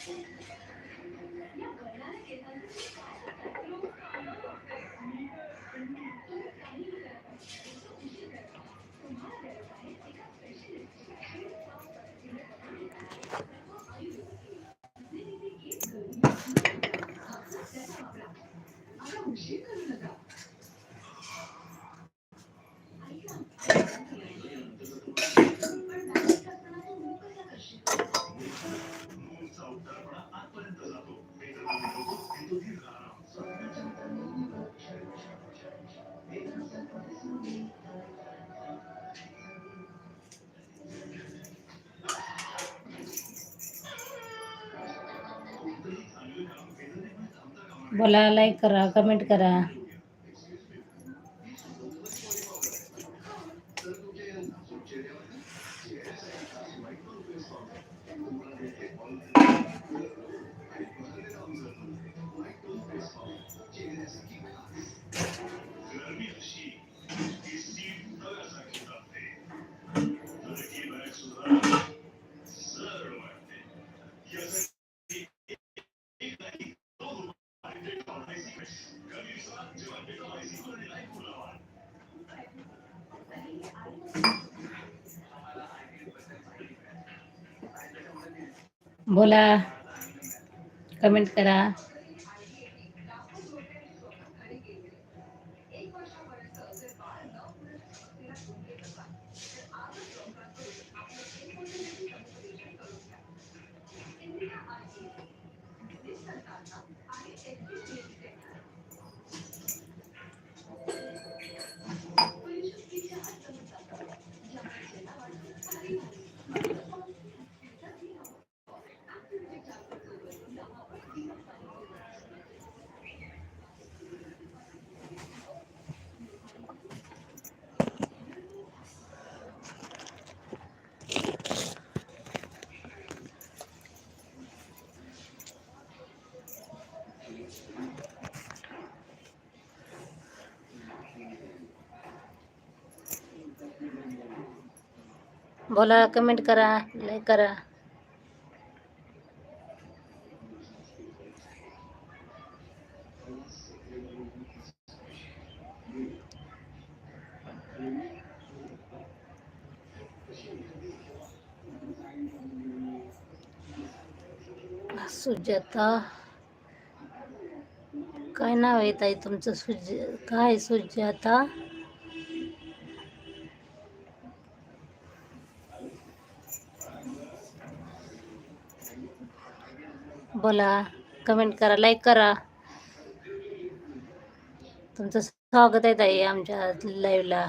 Thank you. मला like करा comment करा. बोला. कमेंट करा. बोला कमेंट करा लाईक करा. सुजाता काय नाव आहे ताई तुमचं सुज काय सुजाता? बोला कमेंट करा लाईक करा. तुमचं स्वागत आहे ताई आमच्या लाईव्हला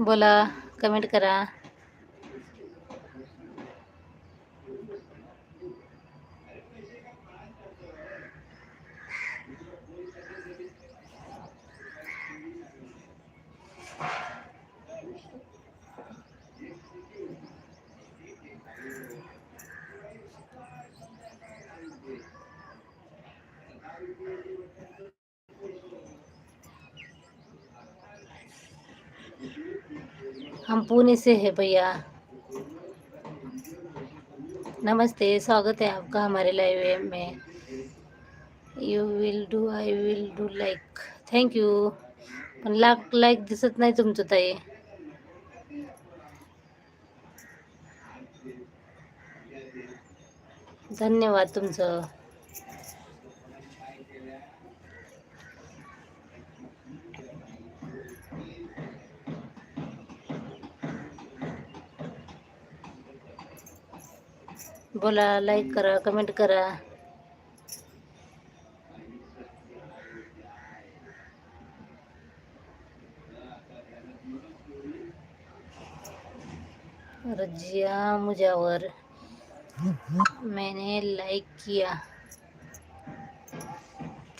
बोला कमेंट करा. हम से है भैया। नमस्ते स्वागत है आपका हमारे लाइव में। You will do I will do like thank you पण लाख लाईक दिसत नाही तुमचं ताई। धन्यवाद तुमचं। बोला लाईक करा कमेंट करा. रजिया मुजावर मैंने लाइक किया.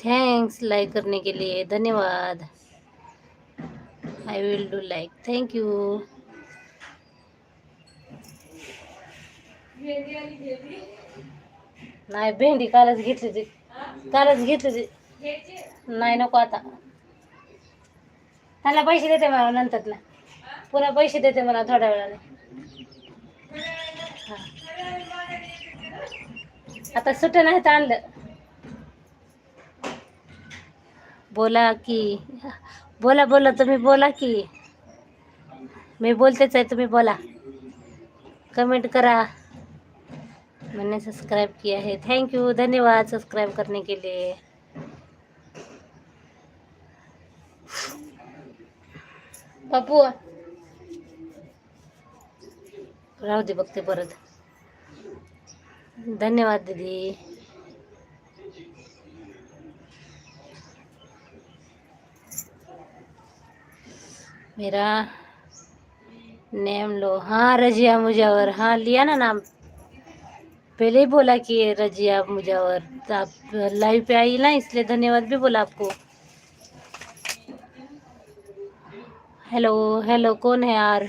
थैंक्स लाइक करने के लिए. धन्यवाद. I will do like thank you नाही भेंडी कालच घेतली ती कालच घेतली ती नाही नको आता. त्याला पैसे देते मला नंतर ना पुन्हा पैसे देते मला थोड्या वेळाने. हा. आता सुट नाही तर आणलं बोला की बोला बोला तुम्ही बोला की. मी बोलतेच आहे तुम्ही बोला. कमेंट करा. मैंने सब्सक्राइब किया है। थैंक यू धन्यवाद सब्सक्राइब करने के लिए। पप्पू राहू दे बघते परत। धन्यवाद दीदी। मेरा नेम लो। हाँ रजिया मुजावर हाँ लिया ना नाम? पहले ही बोला कि मुजावर तो आप लाइव पे आई ना, इसलिए धन्यवाद भी बोला आपको. हेलो हेलो कौन है यार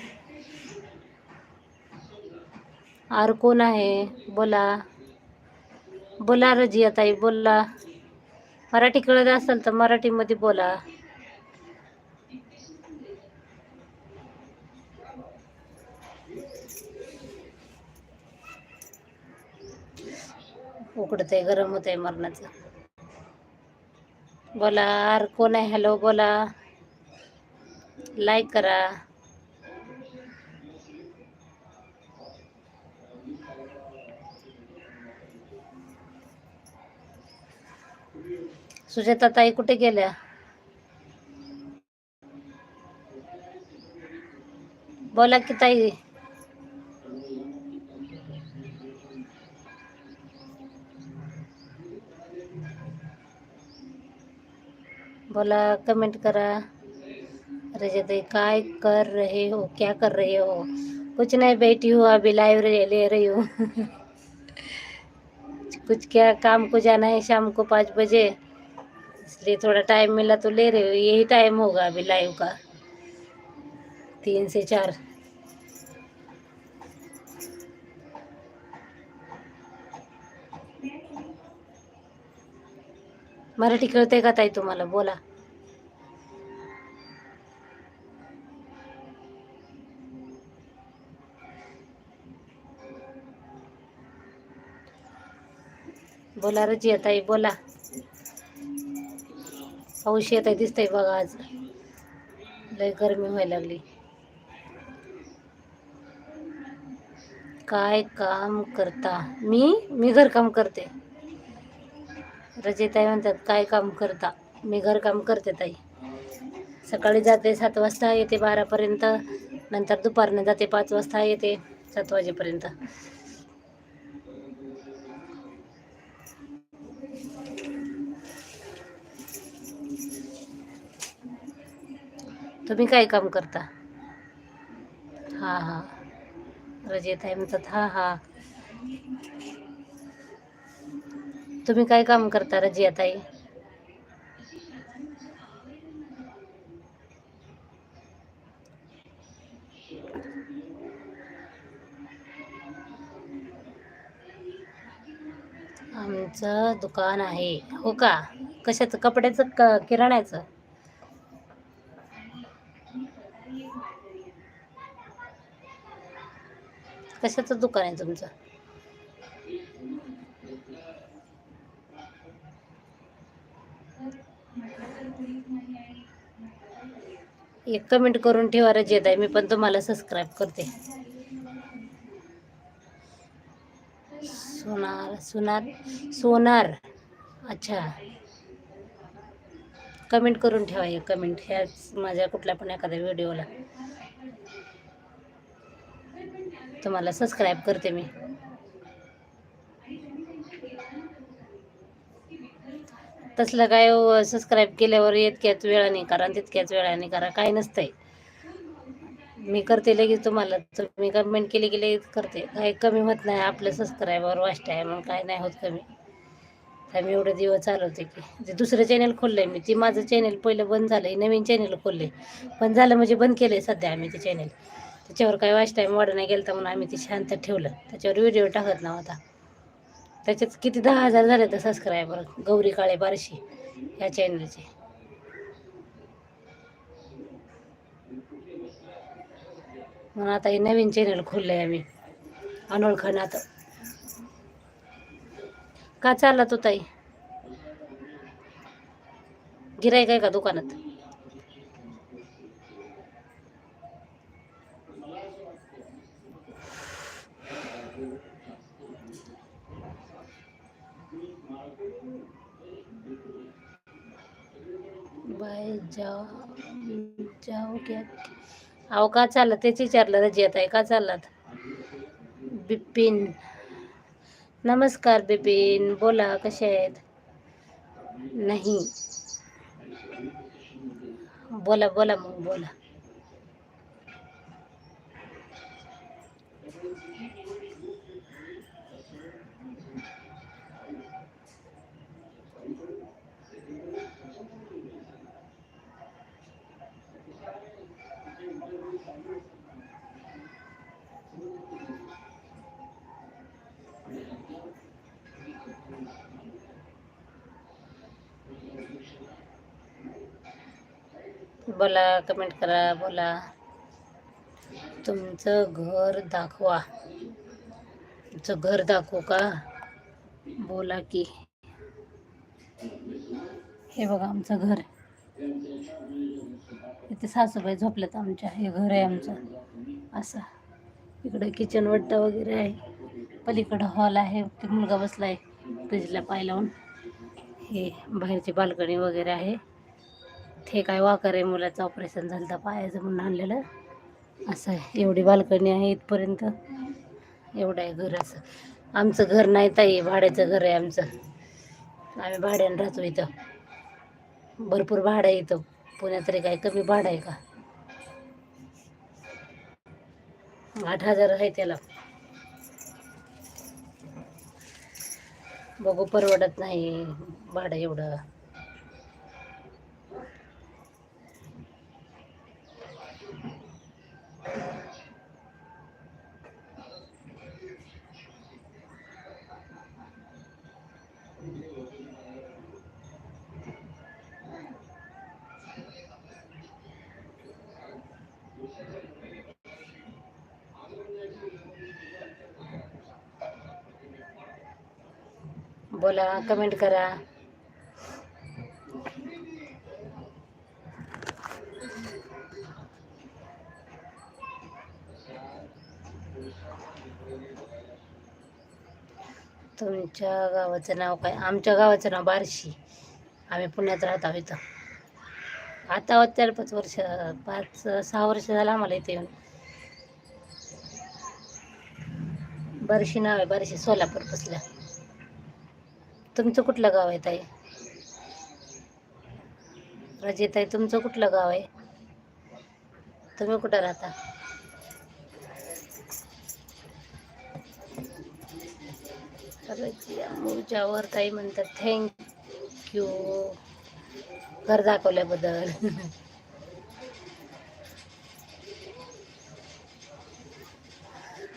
आर कोण आहे बोला। बोला रजिया ताई, बोला। मराठी कळत असेल तर मराठीमध्ये बोला. उकडत आहे गरम होत आहे मरणाचं. बोला आर कोण आहे? हॅलो बोला. लाईक करा. सुजाता ताई कुठे गेल्या? बोला की ताई. बोला, कमेंट करा। रजत काय कर रहे हो, क्या कर रहे हो? कुछ नहीं, बैठी हूँ, अभी लाइव ले रही हूँ। कुछ क्या, काम को जाना है शाम को पाँच बजे? इसलिए थोड़ा टाइम मिला तो ले रही हूँ, यही टाइम होगा अभी लाइव का। तीन से चार। मराठी कळते का ताई तुम्हाला? बोला. बोला रजिया ताई बोला. पाऊस येत आहे दिसतंय बघा आज. लय गरमी व्हायला लागली. काय काम करता? मी? मी घरकाम करते. रजेताई म्हणतात काय काम करता? मी घरकाम करते ताई. सकाळी जाते सात वाजता येते बारापर्यंत. नंतर दुपारनं जाते पाच वाजता येते सात वाजेपर्यंत. तुम्ही काय काम करता? हां हां. आहे म्हणतात हां हां. तुम्ही काय काम करता रजियाताई? आमचं दुकान आहे. हो का? कशाचं? कपड्याचं क किराण्याचं? कशाचं दुकान आहे तुमचं? एक कमेंट करून ठेवा रजित आहे मी पण तुम्हाला सबस्क्राईब करते. सोनार सोनार सोनार. अच्छा. कमेंट करून ठेवा एक कमेंट ह्याच माझ्या कुठल्या पण एखाद्या व्हिडिओला तुम्हाला सबस्क्राईब करते मी. तसलं काय हो, सबस्क्राईब केल्यावर इतक्याच वेळाने करा तितक्याच वेळाने करा काय नसतंय. मी करते लगेच तुम्हाला तुम्ही कमेंट केली की लगेच करते. काही कमी होत नाही आपलं सबस्क्रायबर वास्ट आहे मग काय नाही होत कमी. तर मी एवढे दिवस चालवते की जे दुसरं चॅनल खोललं आहे मी ती माझं चॅनल पहिलं बंद झालं नवीन चॅनल खोलले बंद झालं म्हणजे बंद केलं आहे सध्या आम्ही ते चॅनल त्याच्यावर काही वाच टाईम वाढ नाही गेलं तर म्हणून आम्ही ते शांत ठेवलं. त्याच्यावर व्हिडिओ टाकत नव्हता. त्याच्यात किती दहा हजार झाले तर सबस्क्रायबर गौरी काळे बारशी ह्या चॅनलचे म्हणून आता हे नवीन चॅनल खोललं आहे आम्ही अनोळखनात का चालला तो ताई? गिराय आहे का दुकानात? काय जाओ जाओ क्या अहो का चाललं? तेच विचारलं रजियत आहे का चाललात? बिपिन. नमस्कार बिपिन. बोला कसे आहेत? नाही. बोला बोला मग बोला. बोला कमेंट करा बोला. तुमचं घर दाखवा. तुमचं घर दाखवू का? बोला की. हे बघा आमचं घर. इथे सासूबाई झोपल्यात आमच्या. हे घर आहे आमचं. असं. इकडं किचन वट्टा वगैरे आहे. पलीकडं हॉल आहे. ते मुलगा बसला आहे फ्रीजला पाय लावून. हे बाहेरची बाल्कनी वगैरे आहे. हे काय वाकर आहे मुलाचं ऑपरेशन झालं तर पायाचं म्हणून आणलेलं. असं आहे. एवढी बाल्कनी आहे इथपर्यंत. एवढं आहे घर असं. आमचं घर नाही ताई भाड्याचं घर आहे आमचं. आम्ही भाड्यानं राहतो इथं. भरपूर भाडं आहे इथं. पुण्यात तरी काय कमी भाडं आहे का? आठ हजार आहे त्याला. बघू परवडत नाही भाडं एवढं. बोला कमेंट करा. तुमच्या गावाचं नाव काय? आमच्या गावाचं नाव बारशी. आम्ही पुण्यात राहत आहोत इथं. आता चार पाच वर्ष पाच सहा वर्ष झालं आम्हाला इथे येऊन. बारशी नाव आहे बारशी सोलापूर बसल्या तुमचं कुठलं गाव आहे ताई? रजित तुमचं कुठलं गाव आहे? तुम्ही कुठं राहता? रजिया ताई म्हणतात थँक्यू घर दाखवल्याबद्दल.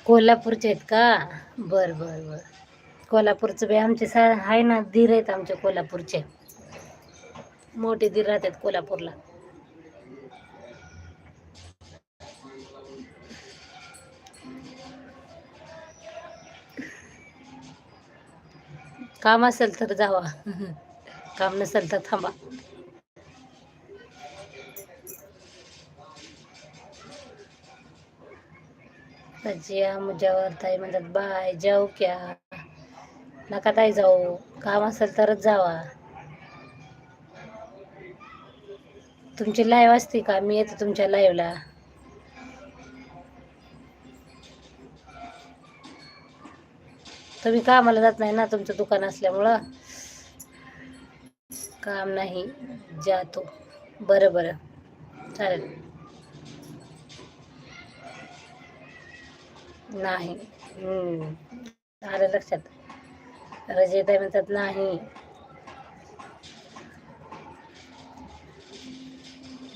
कोल्हापूरचे आहेत का? बर बर बर. कोल्हापूरचं बी आमचे सा आहे ना धीर आहेत आमचे कोल्हापूरचे. मोठे धीर राहतात कोल्हापूरला. काम असेल तर जावा. काम नसेल तर थांबा. रजिया मुजावर ताई म्हणतात बाय जाऊ क्या. नका ताई जाऊ. काम असेल तरच जावा. तुमची लाईव्ह असते का? मी येते तुमच्या लाईव्हला तुम्ही कामाला जात नाही ना तुमचं दुकान असल्यामुळं? काम नाही. जातो. बरं बरं. चालेल. नाही. आलं लक्षात. रजयताई म्हणतात नाही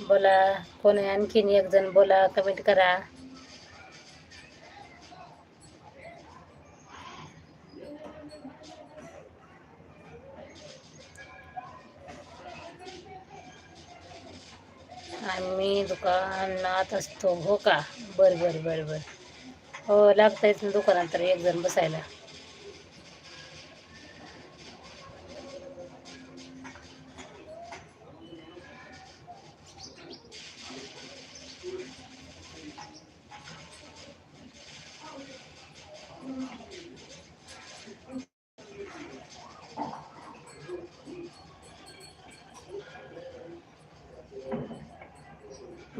बोला कोण आहे आणखीन एक जण बोला कमेंट करा. आम्ही दुकानात असतो हो का? बर बर बर बर. हो लागतंयच दुकानात तर एक जण बसायला.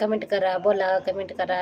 कमेंट करा बोला कमेंट करा.